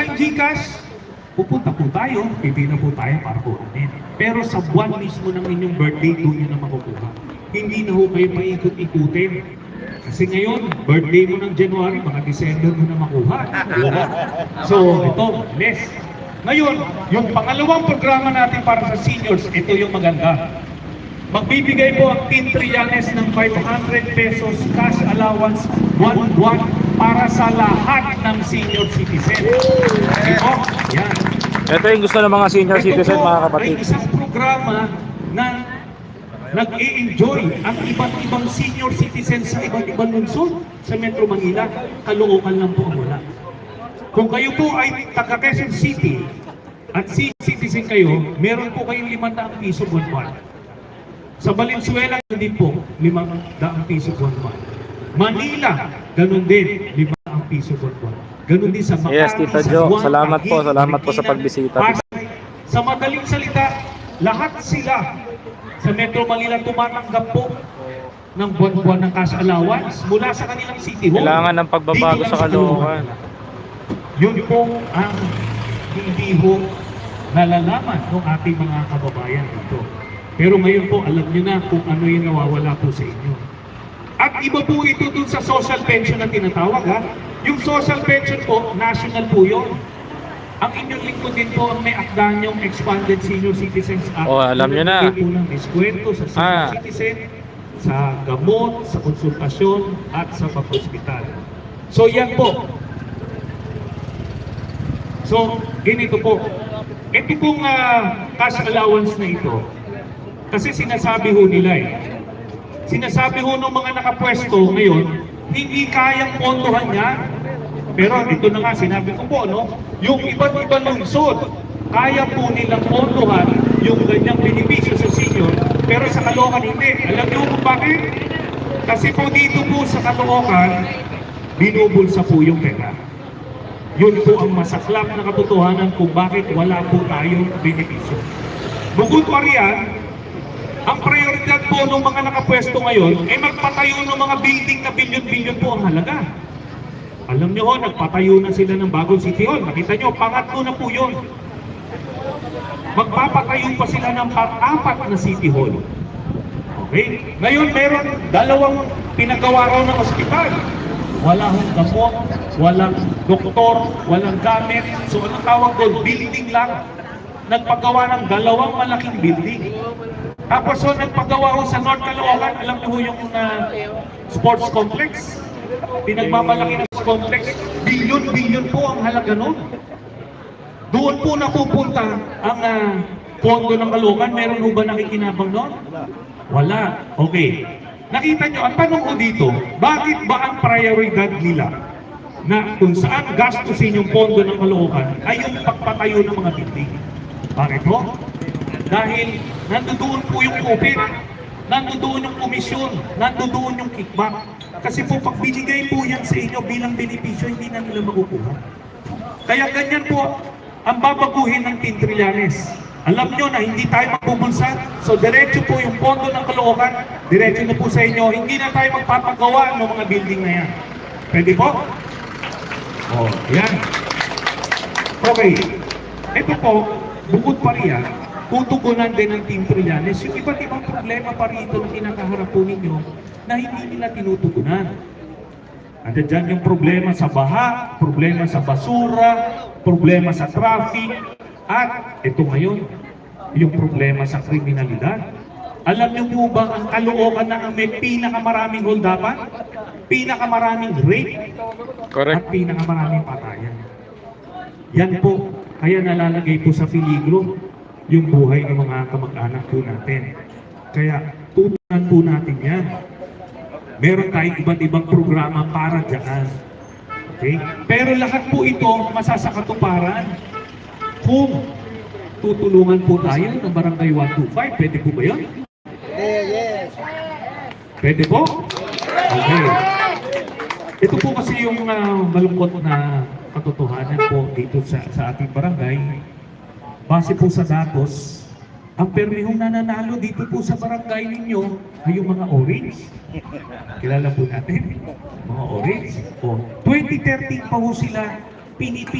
tayong Gcash, pupunta po tayo, pipila po tayo para kuhanin. Pero sa buwan mismo ng inyong birthday, doon nyo na makukuha. Hindi na ho kayo paikot-ikutin. Kasi ngayon, birthday mo ng January, baka December mo na makuha. So, ito, less. Ngayon, yung pangalawang programa natin para sa seniors, ito yung maganda. Magbibigay po ang Team Trillanes ng 500 pesos cash allowance one buwan para sa lahat ng senior citizen. Ito, yan. Ito yung gusto ng mga senior citizen, Ito po mga kapatid. ay isang programa na nag-i-enjoy ang iba't ibang senior citizens sa iba't ibang lungsod sa Metro Manila. Kalookan lang po ang wala. Kung kayo po ay taga Quezon City at senior citizen kayo, meron po kayong 500 piso buwan-buwan. Sa Valenzuela, din po, 500 piso buwan-buwan. Manila, ganun din, 500 piso buwan-buwan. Ganun din sa Makati, Yes, Tita Jo. Salamat po, salamat po sa pagbisita. Pasay. Sa madaling salita, lahat sila sa Metro Manila tumatanggap po ng buwan-buwan ng cash allowance mula sa kanilang city hall. Kailangan ng pagbabago sa Caloocan. Yun po ang hindi ho nalalaman ng ating mga kababayan dito. Pero ngayon po, alam niyo na kung ano yung nawawala po sa inyo. At iba po ito dun sa social pension na tinatawag ha. Yung social pension po, national po yun. Ang inyong lingkod din po ang may akda niyong Expanded Senior Citizens Act. Oh, alam niyo na. Po ng diskwento sa senior Ah. citizen, sa gamot, sa konsultasyon, at sa pag-hospital. So yan po. So, ganito po. Ito pong ah, cash allowance na ito, kasi sinasabi ho nila eh, sinasabi ho ng mga nakapwesto ngayon, hindi kayang pondohan niya. Pero ito na nga, sinabi ko po, no? Yung iba't ibang lungsod, kaya po nilang pondohan yung ganyang benepisyo sa senior, pero sa Caloocan hindi. Alam niyo kung bakit? Kasi po dito po sa Caloocan, binubulsa po yung pera. Yun po ang masaklap na katotohanan kung bakit wala po tayong benepisyo. Bukod pa riyan, po ng mga nakapwesto ngayon ay magpatayo ng mga building na bilyon-bilyon po ang halaga. Alam nyo ho, nagpatayo na sila ng bagong City Hall. Nakita nyo, pangatlo na po yun. Magpapatayo pa sila ng pang-apat na City Hall. Okay? Ngayon, meron dalawang pinagawa raw ng ospital. Wala hong gamot, walang doktor, walang gamit. So, anong tawag doon? Building lang. Nagpagawa ng dalawang malaking building. Tapos so, nagpagawa ko sa North Caloocan, alam ho yung uh, sports complex. Pinagmamalaki ng complex. Bilyon-bilyon po ang halaga nun. Doon po napupunta ang uh, pondo ng Caloocan. Meron ba nakikinabang nun? Wala. Okay. Nakita nyo, ang tanong ko dito, bakit ba ang prioridad nila na kung saan gastusin yung pondo ng Caloocan ay yung pagpatayo ng mga building? Bakit ho? Dahil nandoon po yung COVID, nandoon yung komisyon, nandoon yung kickback. Kasi po pag binigay po yan sa inyo bilang benepisyo, hindi na nila makukuha. Kaya ganyan po ang babaguhin ng Team Trillanes. Alam nyo na hindi tayo magbubulsa, so diretso po yung pondo ng Caloocan, diretso na po sa inyo, hindi na tayo magpapagawa ng mga building na yan. Pwede po? Oh, yan. Okay. Ito po, bukod pa riyan, tutugunan din ng Team Trillanes yung iba't ibang problema pa rito na kinakaharap po ninyo na hindi nila tinutugunan. Andiyan dyan yung problema sa baha, problema sa basura, problema sa traffic, at ito ngayon, yung problema sa kriminalidad. Alam niyo po ba ang Caloocan na ang may pinakamaraming holdapan? Pinakamaraming rape? At Correct. pinakamaraming patayan. Yan po, kaya nalalagay po sa peligro yung buhay ng mga kamag-anak po natin. Kaya tutunan po natin yan. Meron tayong iba't ibang programa para dyan. Okay? Pero lahat po ito masasakatuparan kung tutulungan po tayo ng Barangay 125. Pwede po ba yun? Pwede po? Okay. Ito po kasi yung ah, malungkot na katotohanan po dito sa, sa ating barangay. Base po sa datos, ang permihong nananalo dito po sa barangay ninyo ay yung mga orange. Kilala po natin, mga orange. O, 2013 pa po sila pinipili